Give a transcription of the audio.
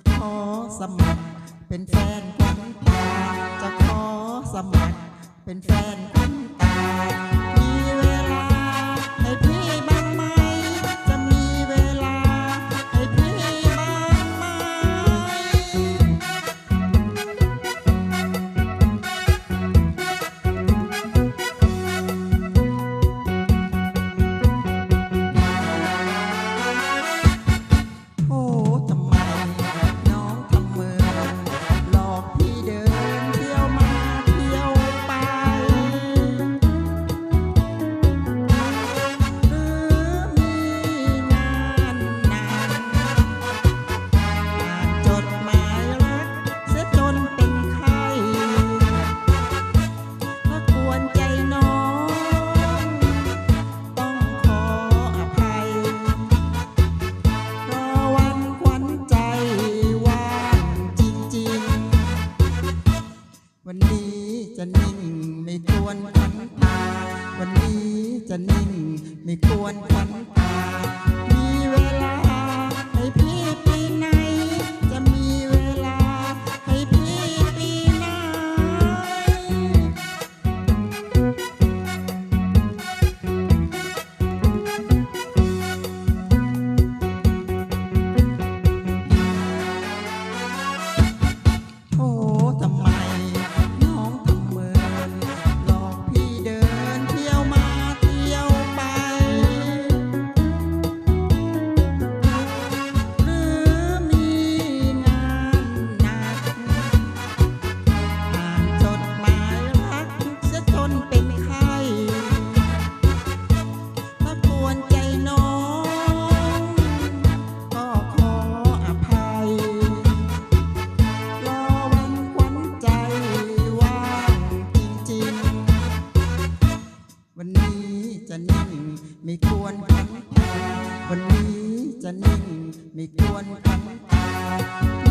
จะขอสมัคร เป็นแฟนคนแญตา จะขอสมัคร เป็นแฟนคนแญตา วรพันตา วันนี้จะนิ่ง ไม่ควรพันตา มีเวลา นี้จะนิ่งไม่ควรพันวันนี้จะนิ่งไม่ควรพัน